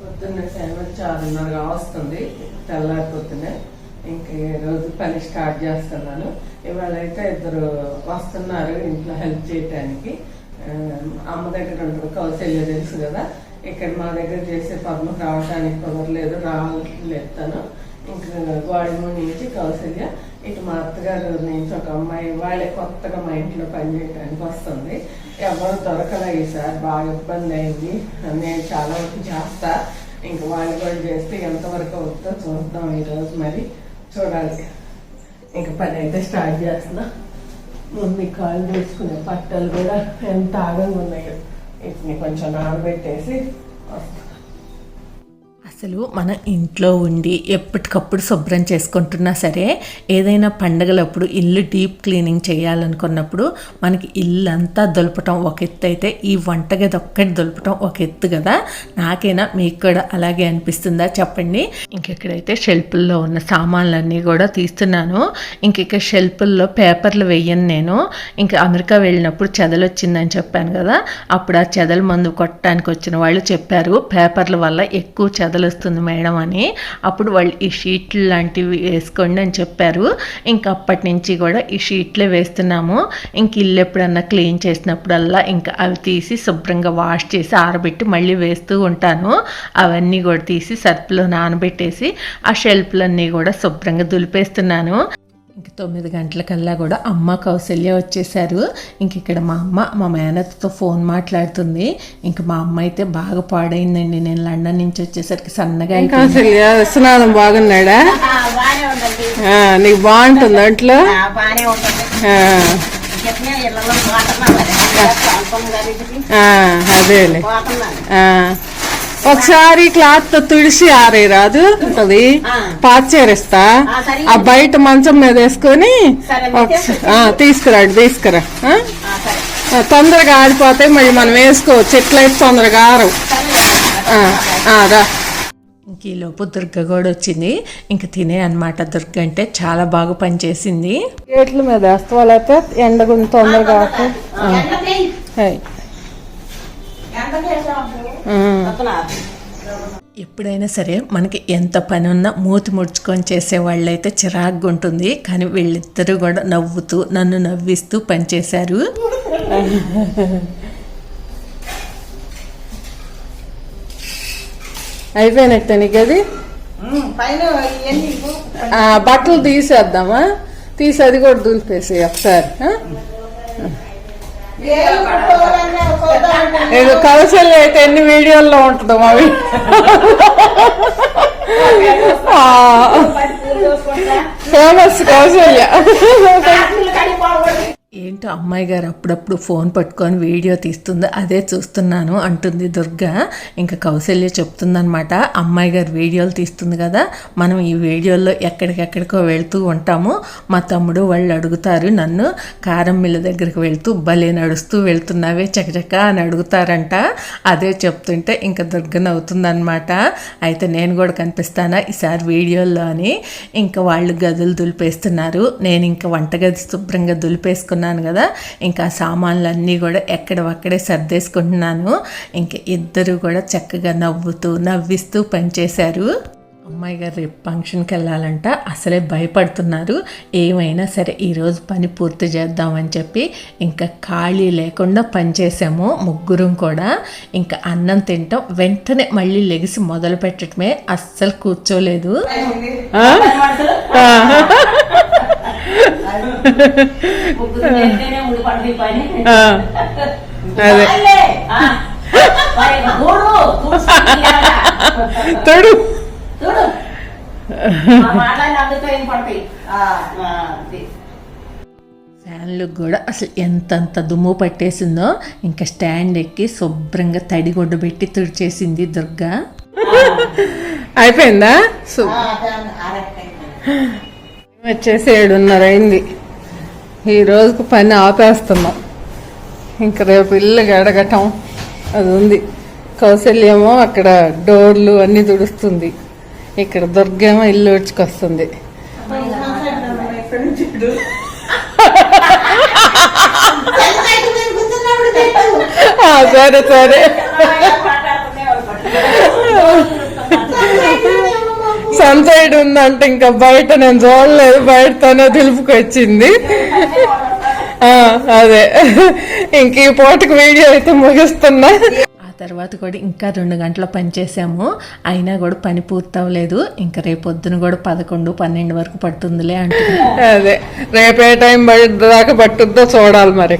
పొద్దున్న టైం వచ్చి ఆరున్నరగా వస్తుంది. తెల్లారి పొద్దున్నే ఇంక రోజు పని స్టార్ట్ చేస్తున్నాను. ఇవాళ అయితే ఇద్దరు వస్తున్నారు ఇంట్లో హెల్ప్ చేయటానికి. అమ్మ దగ్గర ఉంటారు కౌశల్య తెలుసు కదా. ఇక్కడ మా దగ్గర చేసే పద్మ రావడానికి కుదరలేదు రావట్లేదు తను. ఇంకా గోడము నుంచి కౌశల్య ఇటు మా అత్తగారు నుంచి ఒక అమ్మాయి వాళ్ళే కొత్తగా మా ఇంట్లో పనిచేయడానికి వస్తుంది. ఎవరు దొరకలే ఈసారి బాగా ఇబ్బంది అయింది. నేను చాలా వరకు చేస్తా ఇంక వాళ్ళు కూడా చేస్తే ఎంతవరకు అవుతుందో చూద్దాం ఈరోజు మరి. చూడాలి. ఇంక పని అయితే స్టార్ట్ చేస్తున్నా. ముందు కాళ్ళు తీసుకునే పట్టలు కూడా ఎంత ఆగంగా ఉన్నాయో. వీటిని కొంచెం నానబెట్టేసి వస్తాను అసలు మన ఇంట్లో ఉండి ఎప్పటికప్పుడు శుభ్రం చేసుకుంటున్నా సరే ఏదైనా పండగలప్పుడు ఇల్లు డీప్ క్లీనింగ్ చేయాలనుకున్నప్పుడు మనకి ఇల్లు అంతా దులపటం ఒక ఎత్తు అయితే ఈ వంటగది ఒక్కటి దులపటం ఒక ఎత్తు కదా? నాకైనా మీకు కూడా అలాగే అనిపిస్తుందా? చెప్పండి. ఇంకెక్కడైతే షెల్పుల్లో ఉన్న సామాన్లన్నీ కూడా తీస్తున్నాను. ఇంక ఇక్కడ షెల్ఫుల్లో పేపర్లు వేయను నేను. ఇంకా అమెరికా వెళ్ళినప్పుడు చెదలు వచ్చిందని చెప్పాను కదా? అప్పుడు ఆ చెదల మందు కొట్టడానికి వచ్చిన వాళ్ళు చెప్పారు పేపర్ల వల్ల ఎక్కువ చెదలు వస్తుంది మేడం అని. అప్పుడు వాళ్ళు ఈ షీట్లు లాంటివి వేసుకోండి అని చెప్పారు. ఇంకా అప్పటి నుంచి కూడా ఈ షీట్లే వేస్తున్నాము. ఇంక ఇల్లు ఎప్పుడన్నా క్లీన్ చేసినప్పుడల్లా ఇంకా అవి తీసి శుభ్రంగా వాష్ చేసి ఆరబెట్టి మళ్ళీ వేస్తూ ఉంటాను. అవన్నీ కూడా తీసి సర్పులో నానబెట్టేసి ఆ షెల్ఫ్లన్నీ కూడా శుభ్రంగా దులిపేస్తున్నాను. ఇంక తొమ్మిది గంటలకల్లా కూడా అమ్మ కౌశల్య వచ్చేసారు ఇంక ఇక్కడ మా అమ్మ మా మేనత్తో ఫోన్ మాట్లాడుతుంది. ఇంక మా అమ్మ అయితే బాగా పాడైందండి. నేను లండన్ నుంచి వచ్చేసరికి సన్నగా అయిపోయింది. కౌశల్య? స్నానం బాగున్నాడా? నీకు బాగుంటుంది ఆ, అదేలే. ఒకసారి క్లాత్తో తుడిసి ఆరే రాదు ఉంటది. ఆ. పాచేరిస్తా ఆ, బయట మంచం మీద వేసుకొని తీసుకురాడు తీసుకురా తొందరగా ఆడిపోతాయి మళ్ళీ మనం వేసుకోవచ్చు ఎట్లయితే తొందరగా ఆరవు. రా ఇంక ఈ లోపు దుర్గ కూడా వచ్చింది. ఇంక తినే అన్నమాట దుర్గ అంటే చాలా బాగా పనిచేసింది. గేట్ల మీద వేస్తావా లేకపోతే ఎండగుంది తొందరగా ఎప్పుడైనా సరే మనకి ఎంత పని ఉన్నా మూతి ముడుచుకొని చేసే వాళ్ళైతే చిరాగ్గా ఉంటుంది కానీ వీళ్ళిద్దరూ కూడా నవ్వుతూ నన్ను నవ్విస్తూ పనిచేశారు. అయిపోయినట్టే నీకు అది బట్టలు తీసేద్దామా? తీసి అది కూడా దులిపేసి ఒకసారి ఏదో కౌశల్య అయితే ఎన్ని వీడియోల్లో ఉంటుందో అవి. ఫేమస్ కౌశల్య. ఏంటో అమ్మాయి గారు అప్పుడప్పుడు ఫోన్ పట్టుకొని వీడియో తీస్తుంది అదే చూస్తున్నాను అంటుంది దుర్గ. ఇంకా కౌశల్య చెప్తుందనమాట అమ్మాయి గారు వీడియోలు తీస్తుంది కదా మనం ఈ వీడియోల్లో ఎక్కడికెక్కడికో వెళ్తూ ఉంటాము. మా తమ్ముడు వాళ్ళు అడుగుతారు నన్ను కారం మిల్ల దగ్గరికి వెళ్తూ భలే నడుస్తూ వెళ్తున్నావే చకచక అని అడుగుతారంట. అదే చెప్తుంటే ఇంకా దుర్గ నవ్వుతుందనమాట అయితే నేను కూడా కనిపిస్తానా ఈసారి వీడియోల్లో అని ఇంకా వాళ్ళు గదులు దులిపేస్తున్నారు నేను ఇంకా వంటగది శుభ్రంగా దులిపేసుకున్నాను. కదా. ఇంకా సామాన్లన్నీ కూడా ఎక్కడవక్కడే సర్దేసుకుంటున్నాను. ఇంకా ఇద్దరు కూడా చక్కగా నవ్వుతూ నవ్విస్తూ పనిచేశారు. అమ్మాయి గారు రేపు ఫంక్షన్కి వెళ్ళాలంట అసలే భయపడుతున్నారు. ఏమైనా సరే ఈరోజు పని పూర్తి చేద్దామని చెప్పి ఇంకా ఖాళీ లేకుండా పని చేసాము ముగ్గురం కూడా. ఇంకా అన్నం తింటాం. వెంటనే మళ్ళీ లెగిసి మొదలు పెట్టడమే అస్సలు కూర్చోలేదు ముగ్గురు చేస్తేనే ముందు పడుతుంది పని. అదే? తొడు. ఫ్యాన్లు కూడా అసలు ఎంతంత దుమ్ము పట్టేసిందో ఇంకా స్టాండ్ ఎక్కి శుభ్రంగా తడిగుడ్డ పెట్టి తుడిచేసింది దుర్గా అయిపోయిందా వచ్చేసి ఏడున్నర అయింది ఈ రోజుకు పని ఆపేస్తున్నాం ఇంక రేపు ఇల్లు గడగటం అది ఉంది కౌశల్యమో అక్కడ డోర్లు అన్నీ తుడుస్తుంది ఇక్కడ దుర్గేమో ఇల్లు ఉడ్చుకొస్తుంది సరే సరే సన్ సైడ్ ఉందంటే ఇంకా బయట నేను చూడలేదు. బయటతోనే దులుపుకొచ్చింది ఆ, అదే. ఇంక ఈ పూటకి వీడియో అయితే ముగిస్తున్నా. ఆ తర్వాత కూడా ఇంకా రెండు గంటల పని చేసాము అయినా కూడా పని పూర్తవలేదు ఇంకా రేపు పొద్దున కూడా పదకొండు పన్నెండు వరకు పడుతుందిలే అంటుంది అదే. రేపే టైం బయట దాకా పట్టుద్దో చూడాలి మరి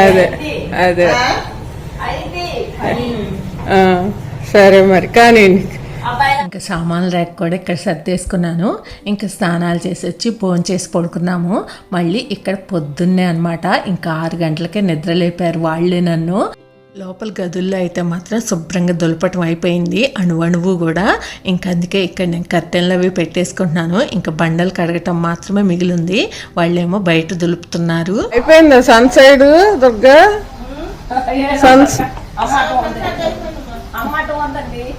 అదే. అదే. సరే మరి కానీ ఇంకా సామాన్లు ర్యాక్ కూడా ఇక్కడ సర్దేసుకున్నాను. ఇంకా స్నానాలు చేసి వచ్చి భోజనం చేసి పడుకున్నాము. మళ్ళీ ఇక్కడ పొద్దున్నే అన్నమాట. ఇంకా ఆరు గంటలకే నిద్ర లేపారు వాళ్ళే నన్ను. లోపల గదుల్లో అయితే మాత్రం శుభ్రంగా దులపటం అయిపోయింది. అణువణువు కూడా. ఇంకా అందుకే ఇక్కడ నేను కర్టెన్లు అవి పెట్టేసుకుంటున్నాను. ఇంకా బండలు కడగటం మాత్రమే మిగిలింది. వాళ్ళేమో బయట దులుపుతున్నారు. అయిపోయిందా సన్ సైడ్ దుర్గా? సన్స్ అమ్మాట ఉందండి అమ్మాట ఉందండి ఆ, వీడియో తీసుకుంటుంది పైన దులుపుతుంది అది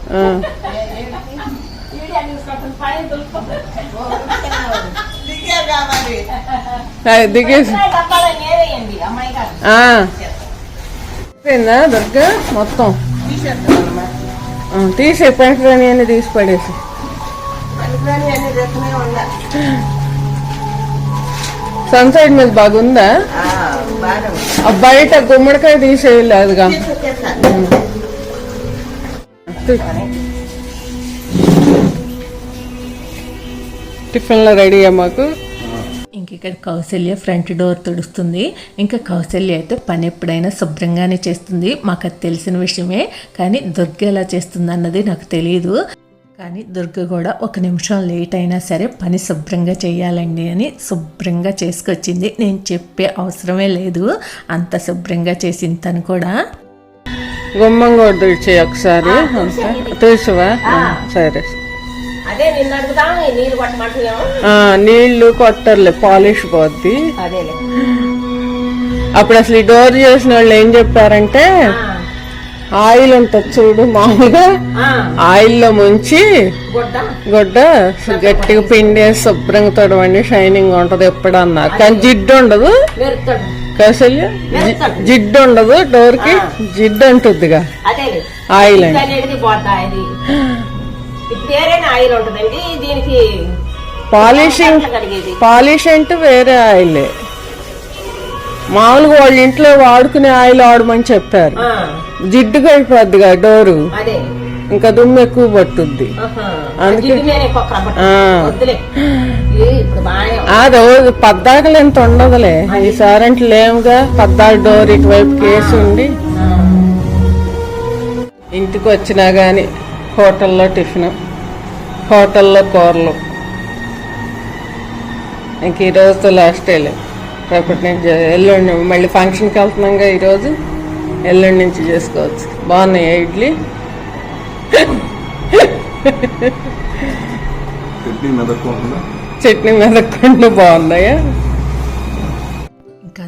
దిగేసి అయిపోయిందా దుర్గా? మొత్తం. తీసే పనికిరాని అన్ని తీసి పడేసి. సన్ సైడ్ మీద బాగుందా? బయట గుమ్మడికాయ తీసేయలేదుగా టిఫిన్లో రెడీ మాకు. ఇంక ఇక్కడ కౌశల్య ఫ్రంట్ డోర్ తుడుస్తుంది. ఇంకా కౌశల్య అయితే పని ఎప్పుడైనా శుభ్రంగానే చేస్తుంది. మాకు అది తెలిసిన విషయమే. కానీ దుర్గ ఎలా చేస్తుంది అన్నది నాకు తెలియదు కానీ దుర్గ కూడా ఒక నిమిషం లేట్ అయినా సరే పని శుభ్రంగా చేయాలండి అని శుభ్రంగా చేసుకొచ్చింది. నేను చెప్పే అవసరమే లేదు. అంత శుభ్రంగా చేసింది తను కూడా. గుమ్మం కూడా తుడిచే ఒకసారి. తుడిచవా సరే. నీళ్ళు కొట్టర్లే పాలిష్ పోద్ది అప్పుడు అసలు ఈ డోర్ చేసిన వాళ్ళు ఏం చెప్పారంటే ఆయిల్ ఉంటుంది చూడు మామూలుగా. ఆయిల్లో ముంచి గుడ్డ. గట్టిగా పిండేసి శుభ్రంగా తొడవండి షైనింగ్ ఉంటది ఎప్పుడు అన్నారు కానీ జిడ్డు ఉండదు. కౌశల్య జిడ్డు ఉండదు డోర్కి జిడ్డు అంటుందిగా అదేలే. ఆయిల్ పాలిషింగ్ పాలిష్ అంటే వేరే ఆయిలే. మామూలుగా వాళ్ళ ఇంట్లో వాడుకునే ఆయిల్ వాడమని చెప్పారు. జిడ్డుగా అయిపోద్దిగా డోరు. అదే. ఇంకా దుమ్ము ఎక్కువ పట్టుద్ది. అందుకే- రోజు పద్దాకలు ఎంత ఉండదులే ఈసారి అంటే లేవుగా పద్దాకు డోర్ ఇటువైపు కేసి ఉండి. ఇంటికి వచ్చినా గాని హోటల్లో టిఫిన్ హోటల్లో కూరలు. ఇంక ఈ రోజుతో లాస్ట్ లే. రేపటి నుంచి ఎల్లుండి మళ్ళీ ఫంక్షన్కి వెళ్తున్నాగా ఈరోజు ఎల్లుండి నుంచి చేసుకోవచ్చు. బాగున్నాయి ఇడ్లీ? చట్నీ మెదక్కోకుండా చట్నీ మెదక్కుండా బాగున్నాయా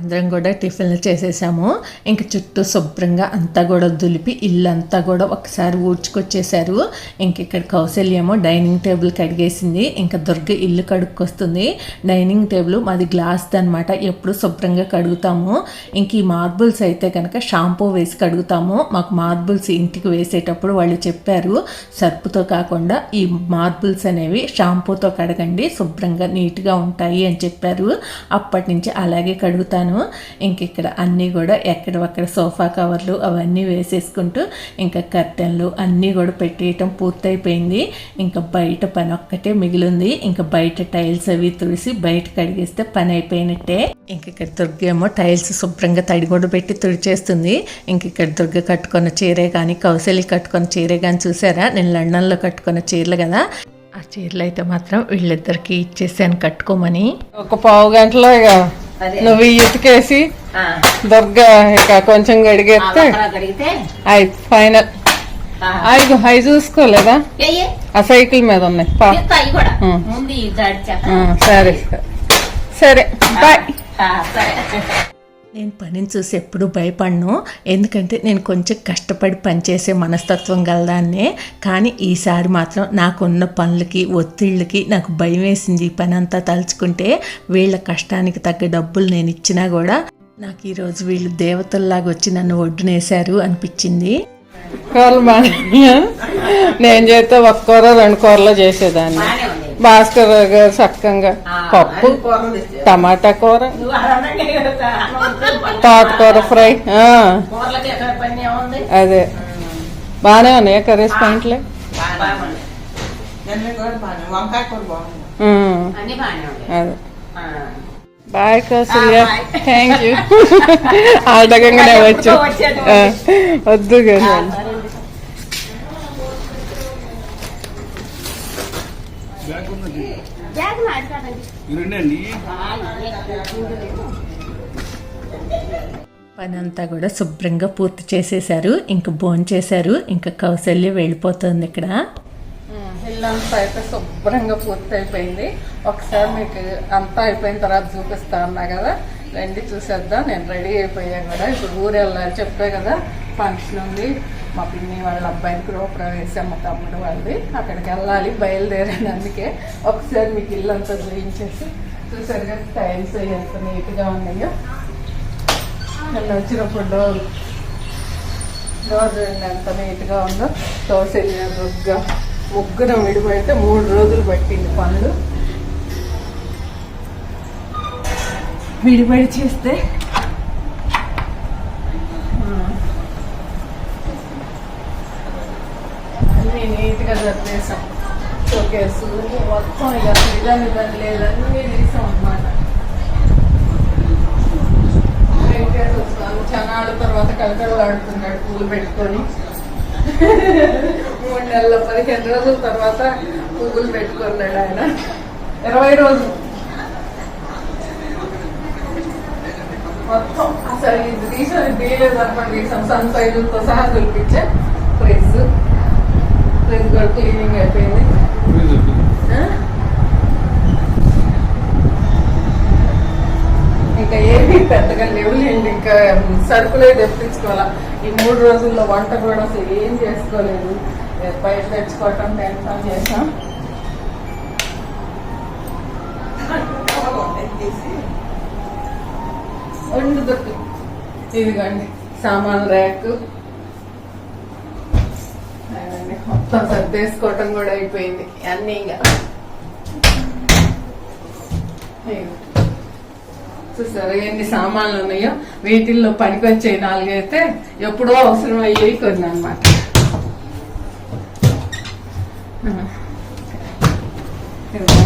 అందరం కూడా టిఫిన్లు చేసేసాము. ఇంక చుట్టూ శుభ్రంగా అంతా కూడా దులిపి ఇల్లంతా కూడా ఒకసారి ఊడ్చుకొచ్చేసారు. ఇంక ఇక్కడ కౌశల్యమో డైనింగ్ టేబుల్ కడిగేసింది. ఇంకా దుర్గ ఇల్లు కడుక్కొస్తుంది. డైనింగ్ టేబుల్ మాది గ్లాస్ అనమాట ఎప్పుడు శుభ్రంగా కడుగుతాము. ఇంక ఈ మార్బుల్స్ అయితే కనుక షాంపూ వేసి కడుగుతాము. మాకు మార్బుల్స్ ఇంటికి వేసేటప్పుడు వాళ్ళు చెప్పారు. సర్పుతో కాకుండా ఈ మార్బుల్స్ అనేవి షాంపూతో కడగండి. శుభ్రంగా నీట్గా ఉంటాయి అని చెప్పారు. అప్పటి నుంచి అలాగే కడుగుతాను. ఇంక ఇక్కడ అన్నీ కూడా ఎక్కడవక్కడ సోఫా కవర్లు అవన్నీ వేసేసుకుంటూ ఇంకా కర్టెన్లు అన్నీ కూడా పెట్టేయటం పూర్తయిపోయింది. ఇంకా బయట పని ఒక్కటే మిగిలింది. ఇంకా బయట టైల్స్ అవి తుడిసి బయట కడిగేస్తే పని అయిపోయినట్టే. ఇంక ఇక్కడ దుర్గ ఏమో టైల్స్ శుభ్రంగా తడి కూడా పెట్టి తుడిచేస్తుంది. ఇంక ఇక్కడ దుర్గ కట్టుకున్న చీరే కానీ కౌశలి కట్టుకున్న చీరే కానీ చూసారా? నేను లండన్లో కట్టుకున్న చీరలు కదా. ఆ చీరలు అయితే మాత్రం వీళ్ళిద్దరికి ఇచ్చేసాను కట్టుకోమని. ఒక పావు గంటలో నువ్వు ఇటుకేసి దుర్గా ఇక కొంచెం గడిగేస్తే అయి ఫైనల్. అయ్యి అవి చూసుకోలేదా? ఆ సైకిల్ మీద ఉన్నాయి. సరే. సరే. బాయ్. నేను పనిని చూసి ఎప్పుడూ భయపడను. ఎందుకంటే నేను కొంచెం కష్టపడి పనిచేసే మనస్తత్వం గలదాన్నే. కానీ ఈసారి మాత్రం నాకున్న పనులకి ఒత్తిళ్ళకి నాకు భయం వేసింది ఈ పని అంతా తలుచుకుంటే. వీళ్ళ కష్టానికి తగ్గ డబ్బులు నేను ఇచ్చినా కూడా నాకు ఈరోజు వీళ్ళు దేవతల్లాగా వచ్చి నన్ను ఒడ్డునేశారు అనిపించింది. నేను చేస్తే ఒక కూర రెండు కూరలో చేసేదాన్ని. బాగానే ఉంది భాస్కర్ గారు చక్కగా పప్పు అది కూరలు తెచ్చావు. టమాటా కూర నువ్వు అరవడానికి కదా, అన్నం ఉంటే తోటకూర ఫ్రై ఆ, కూరలకి ఎక్కడ పని ఏముంది అదే బాగానే ఉన్నాయి కర్రీస్ పాయింట్లే బాగుంది వంకాయ కూర బాగుంది ఉమ్, అన్ని బాగానే ఉన్నాయి అదే ఆ. బాయ్ కౌసల్య ఆ, bye. థ్యాంక్ యూ ఆడగంగానే వచ్చు వచ్చేది ఆ, వద్దు కదా పని అంతా కూడా శుభ్రంగా పూర్తి చేసేశారు. ఇంకా భోంచేశారు చేశారు. ఇంకా కౌశల్య వెళ్ళిపోతుంది ఇక్కడ. ఇల్లంతా అయితే శుభ్రంగా పూర్తి అయిపోయింది ఒకసారి మీకు అంతా అయిపోయిన తర్వాత చూపిస్తా అన్నా కదా. రండి చూసేద్దాం. నేను రెడీ అయిపోయా కూడా ఇప్పుడు ఊరు వెళ్ళాలి. చెప్పే కదా ఫంక్షన్ ఉంది. మా పిన్ని వాళ్ళ అబ్బాయికి గృహప్రవేశం మా తమ్ముడు వాళ్ళది. అక్కడికి వెళ్ళాలి బయలుదేరాను అందుకే. ఒకసారి మీకు ఇల్లు అంతా చూపించేసి చూసారు కదా టైల్స్ ఎంత నీట్గా ఉన్నాయో. నన్ను వచ్చినప్పుడు డోర్ డోర్ ఎంత నీట్గా ఉందో. దోశ రుగ్గా ముగ్గురం విడిపోయితే మూడు రోజులు పట్టింది పనులు. విడిపడి చేస్తే? ఆ, అన్నీ నీట్గా జరిపేసాం షోకేసు మొత్తం ఇక ఇదని ఇదని లేదన్నీ తీసాం అన్నమాట. వెంకటేశ్వర స్వామి చనాళ్ళ తర్వాత కలకలాడుతున్నాడు పూలు పెట్టుకొని. మూడు నెలల పదిహేను రోజుల తర్వాత పువ్వులు పెట్టుకున్నాడు ఆయన. ఇరవై రోజులు. మొత్తం అసలు ఇది తీసాను తీయలేదు అనుకోండి తీసాం సన్ సైజులతో సహా దొరికించా ఫ్రిడ్జ్ ఫ్రిడ్జ్ కూడా క్లీనింగ్ అయిపోయింది? ఇంకా ఏమీ పెద్దగా లేవులేండి ఇంకా సరుకులే తెప్పించుకోవాలా. ఈ మూడు రోజుల్లో వంట కూడా అసలు ఏం చేసుకోలేదు. బయట తెచ్చుకోవటం టెన్షన్ చేసాం. వండు దొరికి ఇదిగోండి సామాన్ ర్యాక్. అదండి, మొత్తం సర్దేసుకోవటం కూడా అయిపోయింది. అన్నీ ఇంకా. ఇదిగో. చూసారా ఎన్ని సామాన్లు ఉన్నాయో? వీటిల్లో పనికొచ్చే నాలుగైతే ఎప్పుడో అవసరం అయ్యేవి కొన్ని అనమాట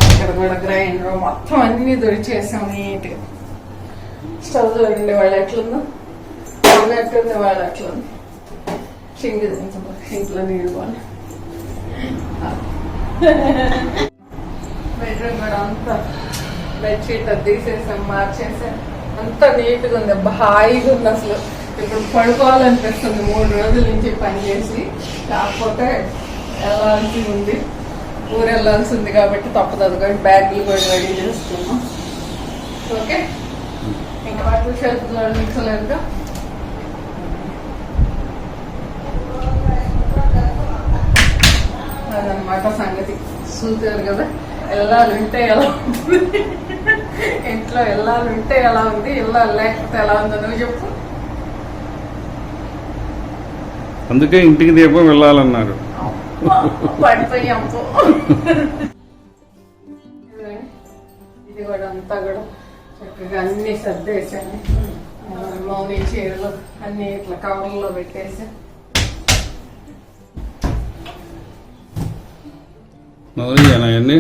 ఇక్కడ కూడా గ్రైండర్. మొత్తం అన్ని దొరిచేసాం నీట్గా. స్టవ్ చూడండి వాళ్ళు ఎట్లుందో స్టవ్ ఎట్లుంది వాళ్ళు ఎట్లుంది సింగ్ ఇంట్లో నీళ్ళు వాళ్ళు బెడ్రూమ్ కూడా అంతా బెడ్షీట్ అది తీసేసాం మార్చేసాం. అంతా నీట్గా ఉంది హాయిగా ఉంది అసలు. ఇప్పుడు పడుకోవాలనిపిస్తుంది మూడు రోజుల నుంచి పని చేసి. కాకపోతే వెళ్ళాల్సి ఉంది. ఊరు వెళ్ళాల్సి ఉంది కాబట్టి తప్పదు అది బ్యాగులు కూడా రెడీ చేసుకున్నాం ఓకే? షెల్ఫ్ మిక్సలేదుగా అదనమాట సంగతి. చూసారు కదా? వెళ్ళాలంటే ఎలా ఉంటుంది ఇంట్లో వెళ్ళాలంటే ఎలా ఉంది? వెళ్ళాలి లేకపోతే ఎలా ఉందో? నువ్వు చెప్పు. అందుకే ఇంటికి దీపం వెళ్ళాలన్నారు పడిపోయాం. ఇది కూడా అంతా కూడా చక్కగా అన్ని సర్దేసాను మౌని చీరలు అన్ని ఇట్లా కవర్లో పెట్టేసి. ఇవన్నీ?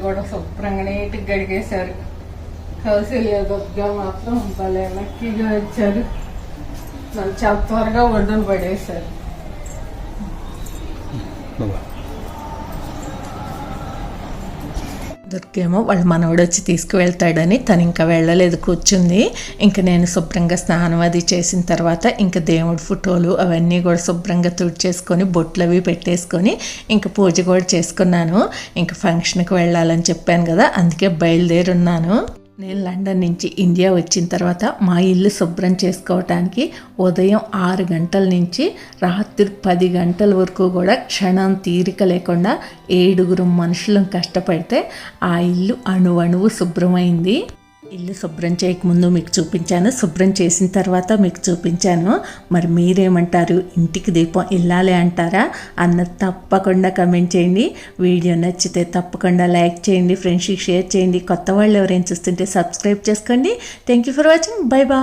కూడా శుభ్రంగా నీట్గా గడిగేశారు. కౌశల్య దుర్గా మాత్రం భలే లక్కీగా వచ్చారు చాలా త్వరగా ఒడ్డును పడేశారు. దుర్గేమో వాళ్ళ మనవడు వచ్చి తీసుకువెళ్తాడని తను ఇంకా వెళ్ళలేదు కూర్చుంది. ఇంకా నేను శుభ్రంగా స్నానం అది చేసిన తర్వాత ఇంకా దేవుడి ఫోటోలు అవన్నీ కూడా శుభ్రంగా తుడిచేసుకొని బొట్లు అవి పెట్టేసుకొని ఇంకా పూజ కూడా చేసుకున్నాను. ఇంకా ఫంక్షన్కి వెళ్ళాలని చెప్పాను కదా అందుకే బయలుదేరున్నాను. నేను లండన్ నుంచి ఇండియా వచ్చిన తర్వాత మా ఇల్లు శుభ్రం చేసుకోవటానికి ఉదయం ఆరు గంటల నుంచి రాత్రి పది గంటల వరకు కూడా క్షణం తీరిక లేకుండా ఏడుగురు మనుషులను కష్టపడితే ఆ ఇల్లు అణువణువు శుభ్రమైంది. ఇల్లు శుభ్రం చేయకముందు మీకు చూపించాను. శుభ్రం చేసిన తర్వాత మీకు చూపించాను. మరి మీరేమంటారు? ఇంటికి దీపం ఇల్లాలి అంటారా? అన్నది తప్పకుండా కమెంట్ చేయండి. వీడియో నచ్చితే తప్పకుండా లైక్ చేయండి. ఫ్రెండ్స్కి షేర్ చేయండి. కొత్త వాళ్ళు ఎవరైనా చూస్తుంటే సబ్స్క్రైబ్ చేసుకోండి. Thank you for watching bye bye